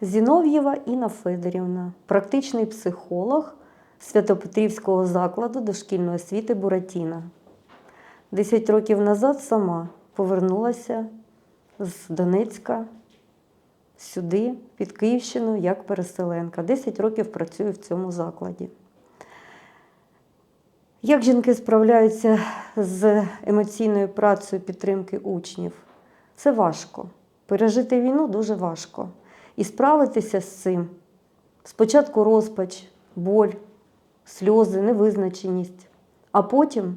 Зінов'єва Інна Федорівна, практичний психолог Святопетрівського закладу дошкільної освіти Буратіна. Десять років назад сама повернулася з Донецька сюди, під Київщину, як переселенка. Десять років працюю в цьому закладі. Як жінки справляються з емоційною працею підтримки учнів? Це важко. Пережити війну дуже важко. І справитися з цим спочатку розпач, боль, сльози, невизначеність, а потім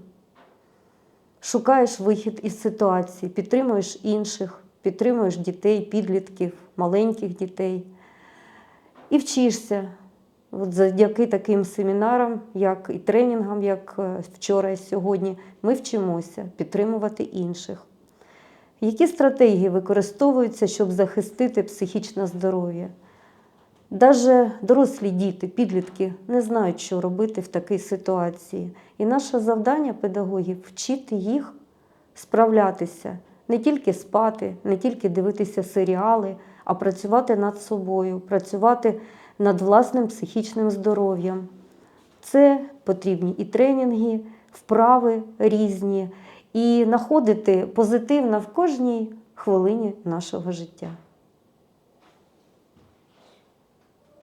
шукаєш вихід із ситуації, підтримуєш інших, підтримуєш дітей, підлітків, маленьких дітей і вчишся. От завдяки таким семінарам, як і тренінгам, як е, вчора і сьогодні, ми вчимося підтримувати інших. Які стратегії використовуються, щоб захистити психічне здоров'я? Даже дорослі діти, підлітки не знають, що робити в такій ситуації. І наше завдання педагогів вчити їх справлятися, не тільки спати, не тільки дивитися серіали, а працювати над собою, працювати над власним психічним здоров'ям. Це потрібні і тренінги, вправи різні, і знаходити позитивно в кожній хвилині нашого життя.